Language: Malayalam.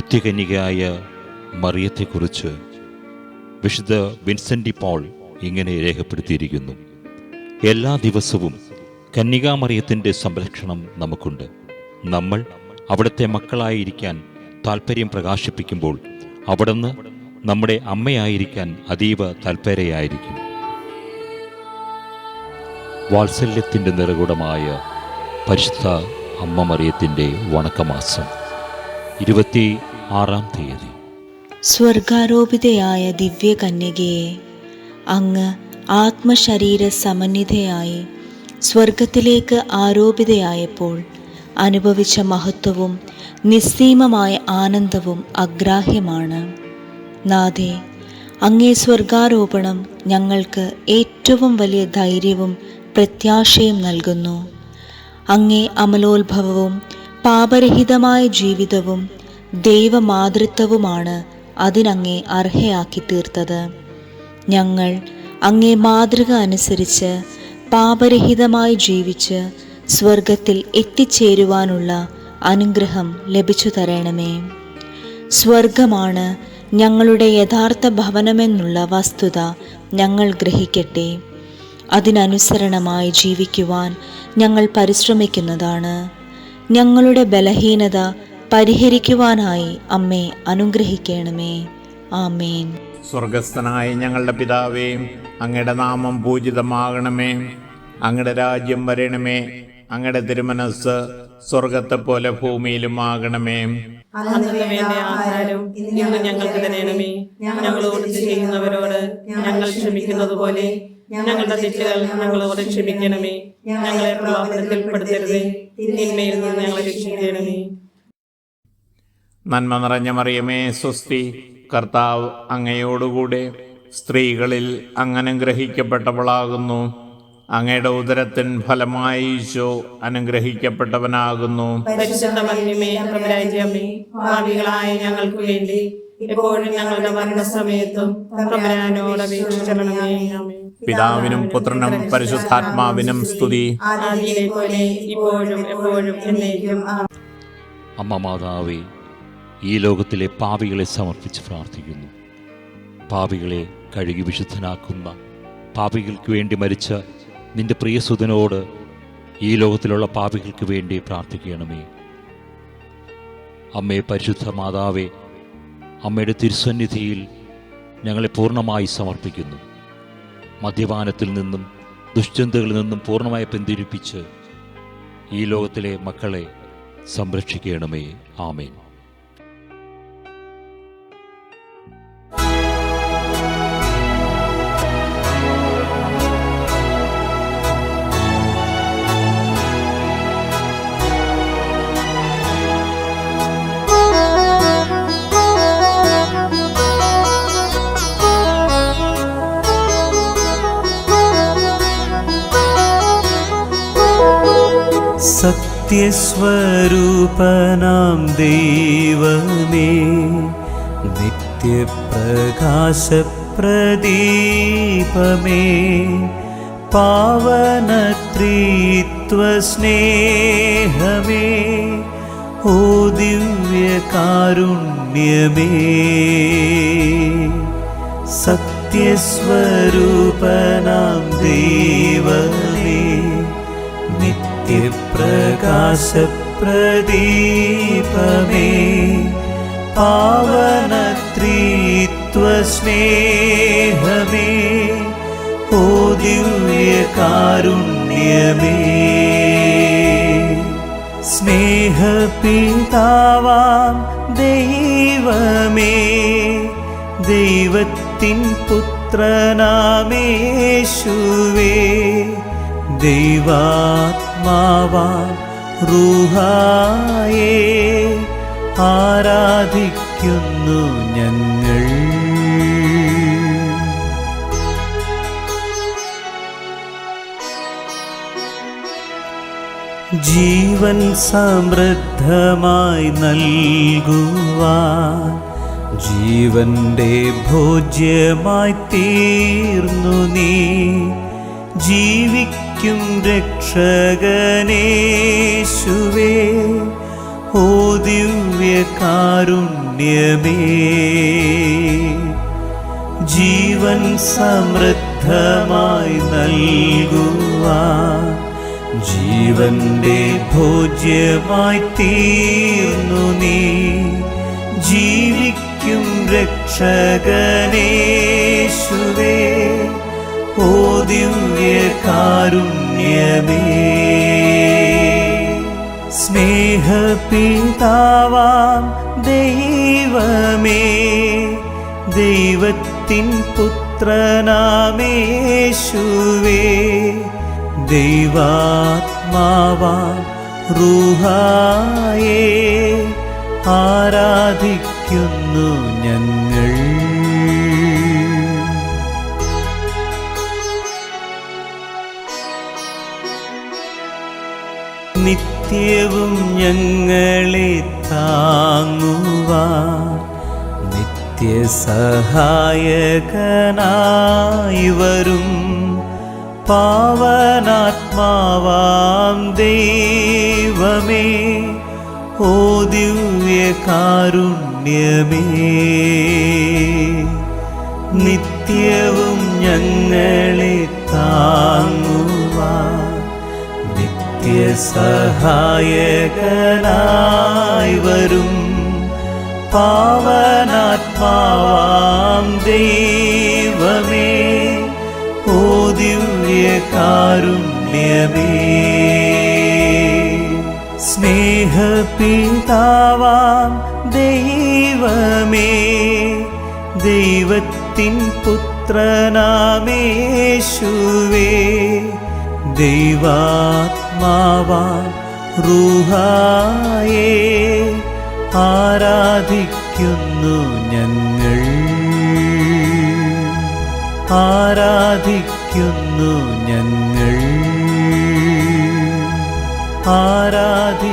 നിത്യകന്യകയായ മറിയത്തെക്കുറിച്ച് വിശുദ്ധ വിൻസെന്റി പോൾ ഇങ്ങനെ രേഖപ്പെടുത്തിയിരിക്കുന്നു. എല്ലാ ദിവസവും കന്യകാമറിയത്തിന്റെ സംരക്ഷണം നമുക്കുണ്ട്. നമ്മൾ അവിടുത്തെ മക്കളായിരിക്കാൻ താൽപ്പര്യം പ്രകാശിപ്പിക്കുമ്പോൾ അവിടുന്ന് നമ്മുടെ അമ്മയായിരിക്കാൻ അതീവ താല്പര്യമായിരിക്കും വാത്സല്യത്തിന്റെ നിറകുടമായ പരിശുദ്ധ അമ്മ മറിയത്തിന്റെ വണക്കമാസം. ഇരുപത്തി ആറാം തീയതി. സ്വർഗാരോപിതയായ ദിവ്യകന്യകയെ അങ്ങ് ആത്മശരീര സമന്വിതയായി സ്വർഗത്തിലേക്ക് ആരോപിതയായപ്പോൾ അനുഭവിച്ച മഹത്വവും നിസ്സീമമായ ആനന്ദവും അഗ്രാഹ്യമാണ്. നാഥേ അങ്ങേ സ്വർഗാരോപണം ഞങ്ങൾക്ക് ഏറ്റവും വലിയ ധൈര്യവും പ്രത്യാശയും നൽകുന്നു. അങ്ങേ അമലോത്ഭവവും പാപരഹിതമായ ജീവിതവും ദൈവമാതൃത്വവുമാണ് അതിനങ്ങേ അർഹയാക്കി തീർത്തത് ഞങ്ങൾ അങ്ങേ മാതൃക അനുസരിച്ച് പാപരഹിതമായി ജീവിച്ച് സ്വർഗത്തിൽ എത്തിച്ചേരുവാനുള്ള അനുഗ്രഹം ലഭിച്ചു തരണമേ സ്വർഗമാണ് ഞങ്ങളുടെ യഥാർത്ഥ ഭവനമെന്നുള്ള വസ്തുത ഞങ്ങൾ ഗ്രഹിക്കട്ടെ. അതിനനുസരണമായി ജീവിക്കുവാൻ ഞങ്ങൾ പരിശ്രമിക്കുന്നതാണ്. ഞങ്ങളുടെ ബലഹീനത പരിഹരിക്കുവാനായി അമ്മേ അനുഗ്രഹിക്കണമേ. ആമേൻ. സ്വർഗസ്ഥനായ ഞങ്ങളുടെ പിതാവേ അങ്ങയുടെ നാമം പൂജിതമാകണമേ. അങ്ങയുടെ രാജ്യം വരണമേ. അങ്ങയുടെ തിരുമനസ് സ്വർഗത്തെ പോലെ ഭൂമിയിലും ആകണമേ ഞങ്ങൾക്ക് തരണമേ. ഞങ്ങളോട് ചെയ്യുന്നവരോട് ഞങ്ങൾ ക്ഷമിക്കുന്നത് പോലെ ഞങ്ങളുടെ തെറ്റുകൾ ഞങ്ങളോട് ക്ഷമിക്കണമേ. ഞങ്ങളെ പ്രലോഭനത്തിൽപ്പെടുത്തരുതേ. തിന്മയിൽ നിന്ന് ഞങ്ങളെ രക്ഷിക്കണമേ. നന്മ നിറഞ്ഞ മറിയമേ സ്വസ്തി കർത്താവ് അങ്ങയോടുകൂടെ സ്ത്രീകളിൽ അങ്ങനെ ഗ്രഹിക്കപ്പെട്ടവളാകുന്നു അങ്ങയുടെ ഉദരത്തിൻ ഫലമായി ഈശോ അനുഗ്രഹിക്കപ്പെട്ടവനാകുന്നു. ഞങ്ങൾക്ക് വേണ്ടി ഞങ്ങളുടെ മരണസമയത്തും പിതാവിനും പുത്രനും പരിശുദ്ധാത്മാവിനും സ്തുതി. ആദിയിലെ പോലെ ഇപ്പോഴും എപ്പോഴും എന്നേക്കും. ആമേൻ. അമ്മ മാതാവേ ഈ ലോകത്തിലെ പാപികളെ സമർപ്പിച്ച് പ്രാർത്ഥിക്കുന്നു. പാപികളെ കഴുകി വിശുദ്ധനാക്കുന്ന പാപികൾക്ക് വേണ്ടി മരിച്ച നിന്റെ പ്രിയസുതനോട് ഈ ലോകത്തിലുള്ള പാപികൾക്ക് വേണ്ടി പ്രാർത്ഥിക്കണമേ. അമ്മേ പരിശുദ്ധ മാതാവേ അമ്മയുടെ തിരുസന്നിധിയിൽ ഞങ്ങളെ പൂർണമായി സമർപ്പിക്കുന്നു. മദ്യപാനത്തിൽ നിന്നും ദുശ്ചിന്തകളിൽ നിന്നും പൂർണമായി പിന്തിരിപ്പിച്ച് ഈ ലോകത്തിലെ മക്കളെ സംരക്ഷിക്കണമേ. ആമേൻ. സത്യസ്വരൂപനാം ദൈവമേ. നിത്യപ്രകാശപ്രദീപമേ. പാവനത്രീത്വസ്നേഹമേ. ഓ ദിവ്യകാരുണ്യമേ. സത്യസ്വരൂപനാം ദൈവമേ. നിത്യപ്രകാശപ്രദീപമേ പാവനത്രീത്വസ്നേഹമേ ഓ ദിവ്യകാരുണ്യമേ. സ്നേഹപിതാവാം ദൈവമേ ദൈവത്തിൻ പുത്രനാമേശുവേ ദൈവാത്മാവാം റൂഹായേ ആരാധിക്കുന്നു ഞങ്ങൾ. ജീവൻ സമൃദ്ധമായി നൽകുവാൻ ജീവന്റെ ഭോജ്യമായി തീർന്നു നീ. ജീവിക്കും രക്ഷകനേശുവേ. ഓ ദിവ്യകാരുണ്യമേ. ജീവൻ സമൃദ്ധമായി നൽകുക ജീവന്റെ ഭോജ്യമായി തീർന്നു നീ. ജീവിക്കും രക്ഷകനേശുവേ ദിവ്യകാരുണ്യമേ സ്നേഹപിതാവാം ദൈവമേ. ദൈവത്തിൻ പുത്രനാമേശുവേ. ദൈവാത്മാവാം റൂഹായേ. ആരാധിക്കുന്നു ഞങ്ങൾ. നിത്യവും ഞങ്ങളെ താങ്ങുവാൻ നിത്യസഹായകനായി വരും പാവനാത്മാവാം ദൈവമേ ഓ ദിവ്യ കാരുണ്യമേ. നിത്യവും ഞങ്ങളെ താങ്ങുവാൻ നിത്യസഹായകനായി വരും. പാവനാത്മാവാം ദൈവമേ ഓ ദിവ്യകാരുണ്യമേ സ്നേഹപിതാവാം ദൈവമേ ദൈവത്തിൻ പുത്രനാമേശുവേ. ദൈവാത്മാവാ റൂഹായേ ആരാധിക്കുന്നു ഞങ്ങൾ. ആരാധിക്കുന്നു ഞങ്ങൾ. ആരാധിക്കുന്നു